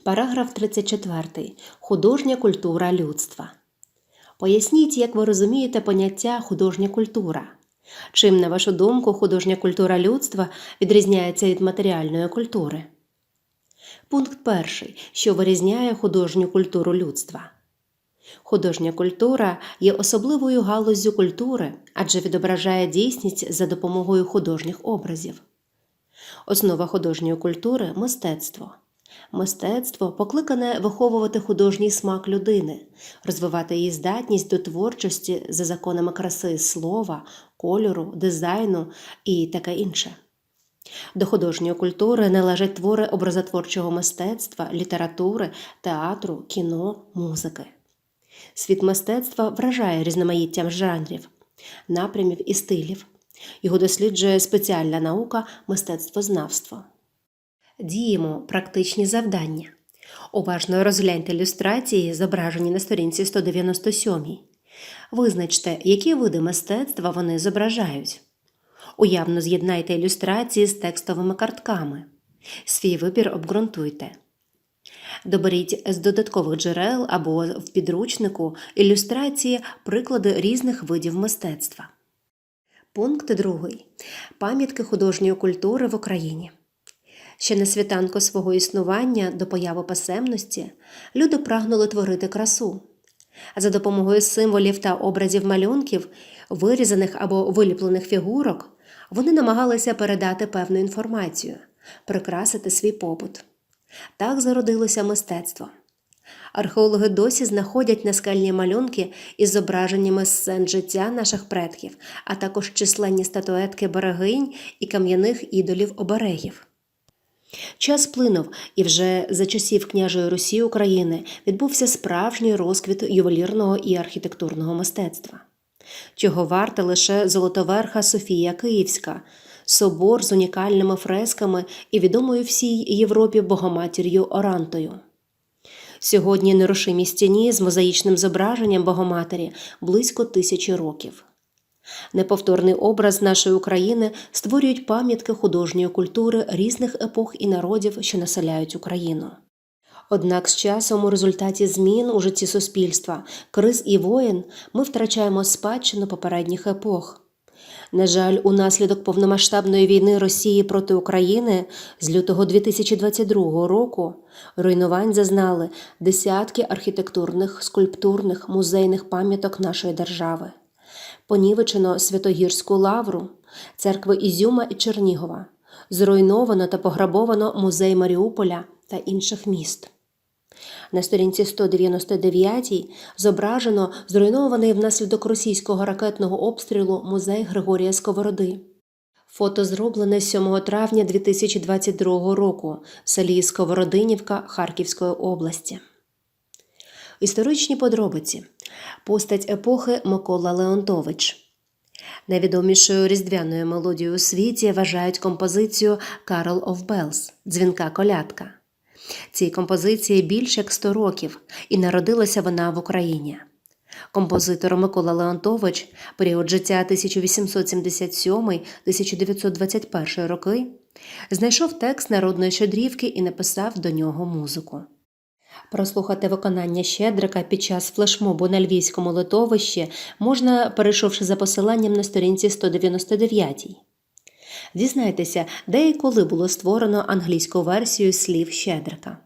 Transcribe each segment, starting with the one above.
Параграф 34. Художня культура людства. Поясніть, як ви розумієте поняття художня культура. Чим, на вашу думку, художня культура людства відрізняється від матеріальної культури? Пункт перший. Що вирізняє художню культуру людства? Художня культура є особливою галуззю культури, адже відображає дійсність за допомогою художніх образів. Основа художньої культури мистецтво. Мистецтво покликане виховувати художній смак людини, розвивати її здатність до творчості за законами краси слова, кольору, дизайну і таке інше. До художньої культури належать твори образотворчого мистецтва, літератури, театру, кіно, музики. Світ мистецтва вражає різноманіттям жанрів, напрямів і стилів. Його досліджує спеціальна наука мистецтвознавство. Діємо практичні завдання. Уважно розгляньте ілюстрації, зображені на сторінці 197. Визначте, які види мистецтва вони зображають. Уявно з'єднайте ілюстрації з текстовими картками. Свій вибір обґрунтуйте. Доберіть з додаткових джерел або в підручнику ілюстрації приклади різних видів мистецтва. Пункт 2. Пам'ятки художньої культури в Україні. Ще на світанку свого існування до появи писемності люди прагнули творити красу. А за допомогою символів та образів малюнків, вирізаних або виліплених фігурок, вони намагалися передати певну інформацію, прикрасити свій побут. Так зародилося мистецтво. Археологи досі знаходять наскальні малюнки із зображеннями сцен життя наших предків, а також численні статуетки берегинь і кам'яних ідолів оберегів. Час плинув, і вже за часів княжої Русі України відбувся справжній розквіт ювелірного і архітектурного мистецтва. Чого варта лише золотоверха Софія Київська, собор з унікальними фресками і відомою всій Європі Богоматір'ю Орантою. Сьогодні нерушимі стіні з мозаїчним зображенням Богоматері близько тисячі років. Неповторний образ нашої України створюють пам'ятки художньої культури різних епох і народів, що населяють Україну. Однак з часом у результаті змін у житті суспільства, криз і воєн ми втрачаємо спадщину попередніх епох. На жаль, унаслідок повномасштабної війни Росії проти України з лютого 2022 року руйнувань зазнали десятки архітектурних, скульптурних, музейних пам'яток нашої держави. Понівечено Святогірську лавру, церкви Ізюма і Чернігова, зруйновано та пограбовано музей Маріуполя та інших міст. На сторінці 199 зображено зруйнований внаслідок російського ракетного обстрілу музей Григорія Сковороди. Фото зроблене 7 травня 2022 року в селі Сковородинівка Харківської області. Історичні подробиці. Постать епохи Микола Леонтович. Найвідомішою різдвяною мелодією у світі вважають композицію Carol of Bells дзвінка колядка. Цій композиції більше як 100 років, і народилася вона в Україні. Композитор Микола Леонтович, період життя 1877-1921 роки, знайшов текст народної щедрівки і написав до нього музику. Прослухати виконання Щедрика під час флешмобу на львівському литовищі можна, перейшовши за посиланням на сторінці 199. Дізнайтеся, де і коли було створено англійську версію слів Щедрика.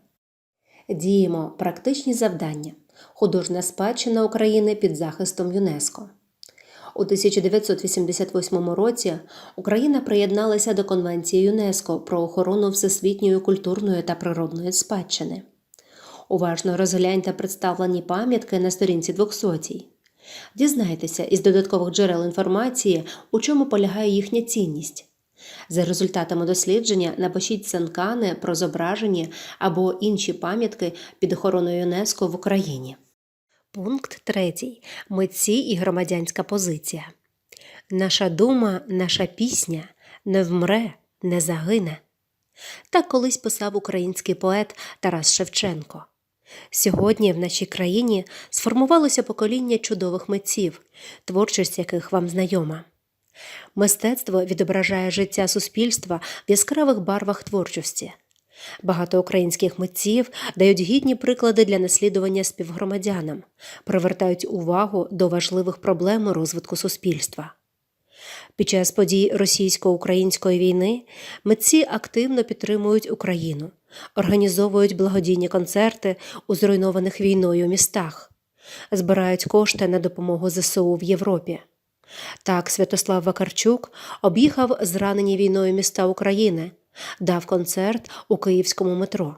Діємо практичні завдання. Художня спадщина України під захистом ЮНЕСКО. У 1988 році Україна приєдналася до Конвенції ЮНЕСКО про охорону всесвітньої культурної та природної спадщини. Уважно розгляньте представлені пам'ятки на сторінці 200. Дізнайтеся із додаткових джерел інформації, у чому полягає їхня цінність. За результатами дослідження напишіть санкани про зображені або інші пам'ятки під охороною ЮНЕСКО в Україні. Пункт 3. Митці і громадянська позиція. Наша дума, наша пісня не вмре, не загине. Так колись писав український поет Тарас Шевченко. Сьогодні в нашій країні сформувалося покоління чудових митців, творчість яких вам знайома. Мистецтво відображає життя суспільства в яскравих барвах творчості. Багато українських митців дають гідні приклади для наслідування співгромадянам, привертають увагу до важливих проблем розвитку суспільства. Під час подій російсько-української війни митці активно підтримують Україну, організовують благодійні концерти у зруйнованих війною містах, збирають кошти на допомогу ЗСУ в Європі. Так, Святослав Вакарчук об'їхав зранені війною міста України, дав концерт у київському метро.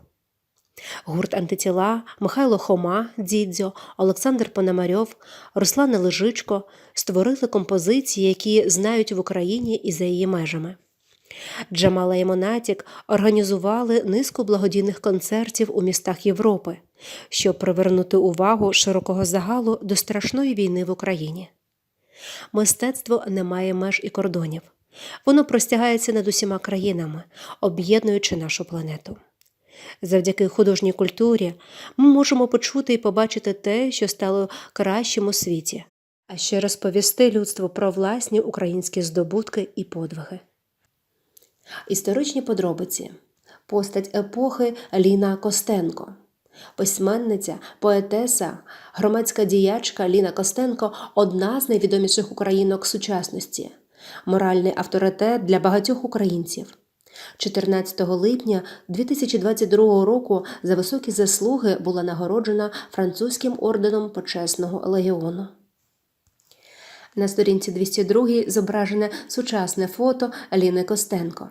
Гурт антитіла Михайло Хома, Дідзьо, Олександр Пономарьов, Руслан Лежичко створили композиції, які знають в Україні і за її межами. Джамала і Монатік організували низку благодійних концертів у містах Європи, щоб привернути увагу широкого загалу до страшної війни в Україні. Мистецтво не має меж і кордонів. Воно простягається над усіма країнами, об'єднуючи нашу планету. Завдяки художній культурі ми можемо почути і побачити те, що стало кращим у світі, а ще розповісти людству про власні українські здобутки і подвиги. Історичні подробиці постать епохи Ліна Костенко. Письменниця, поетеса, громадська діячка Ліна Костенко одна з найвідоміших українок сучасності, моральний авторитет для багатьох українців. 14 липня 2022 року за високі заслуги була нагороджена французьким орденом почесного легіону. На сторінці 202 зображене сучасне фото Ліни Костенко.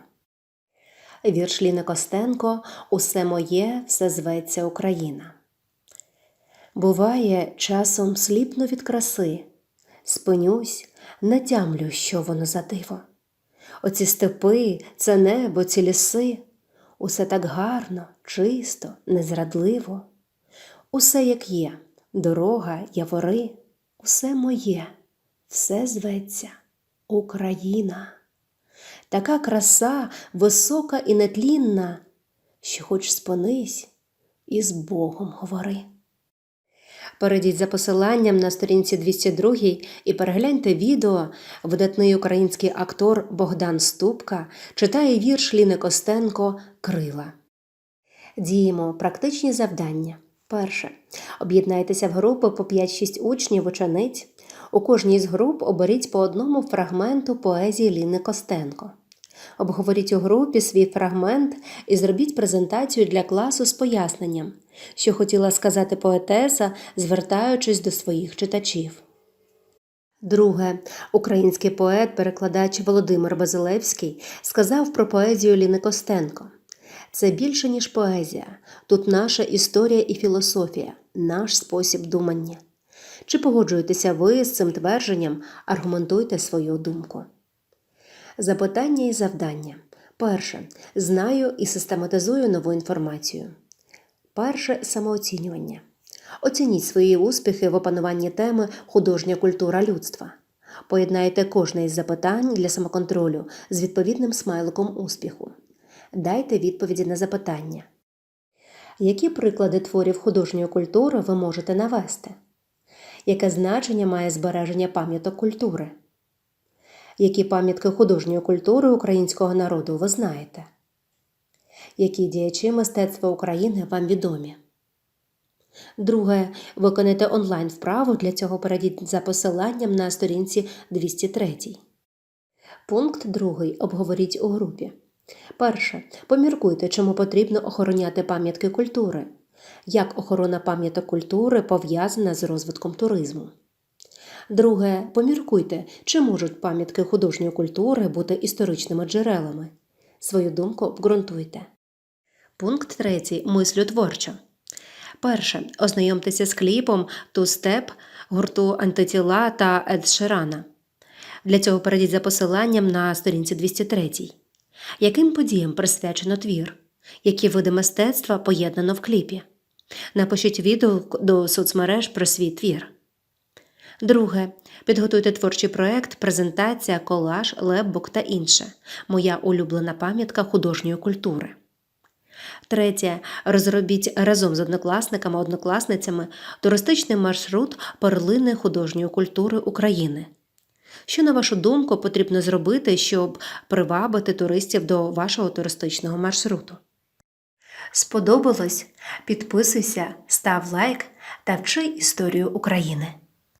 Вірш Ліни Костенко Усе моє, все зветься Україна. Буває, часом сліпну від краси, спинюсь, не що воно за диво. Оці степи, це небо, ці ліси, усе так гарно, чисто, незрадливо. Усе як є, дорога, явори, усе моє, все зветься Україна. Така краса висока і нетлінна, що хоч спинись і з Богом говори. Перейдіть за посиланням на сторінці 202 і перегляньте відео. Видатний український актор Богдан Ступка читає вірш Ліни Костенко Крила. Діємо практичні завдання. Перше. Об'єднайтеся в групи по 5-6 учнів учениць. У кожній з груп оберіть по одному фрагменту поезії Ліни Костенко. Обговоріть у групі свій фрагмент і зробіть презентацію для класу з поясненням, що хотіла сказати поетеса, звертаючись до своїх читачів. Друге, український поет, перекладач Володимир Базилевський сказав про поезію Ліни Костенко. Це більше, ніж поезія. Тут наша історія і філософія, наш спосіб думання. Чи погоджуєтеся ви з цим твердженням, аргументуйте свою думку. Запитання і завдання. Перше. Знаю і систематизую нову інформацію. Перше самооцінювання. Оцініть свої успіхи в опануванні теми художня культура людства. Поєднайте кожне із запитань для самоконтролю з відповідним смайликом успіху. Дайте відповіді на запитання. Які приклади творів художньої культури ви можете навести? Яке значення має збереження пам'яток культури? Які пам'ятки художньої культури українського народу ви знаєте? Які діячі мистецтва України вам відомі? Друге. Виконайте онлайн вправу. Для цього перейдіть за посиланням на сторінці 203. Пункт 2. Обговоріть у групі. Перше. Поміркуйте, чому потрібно охороняти пам'ятки культури. Як охорона пам'яток культури пов'язана з розвитком туризму. Друге. Поміркуйте, чи можуть пам'ятки художньої культури бути історичними джерелами. Свою думку обґрунтуйте. Пункт 3. Мислю творчо. Перше. Ознайомтеся з кліпом Ту Степ гурту Антитіла та Ед Ширана. Для цього перейдіть за посиланням на сторінці 203. Яким подіям присвячено твір? Які види мистецтва поєднано в кліпі? Напишіть відео до соцмереж про свій твір. Друге. Підготуйте творчий проект, презентація, колаж, лепбук та інше. Моя улюблена пам'ятка художньої культури. Третє. Розробіть разом з однокласниками однокласницями туристичний маршрут перлини художньої культури України. Що, на вашу думку, потрібно зробити, щоб привабити туристів до вашого туристичного маршруту? Сподобалось? Підписуйся, став лайк та вчи історію України.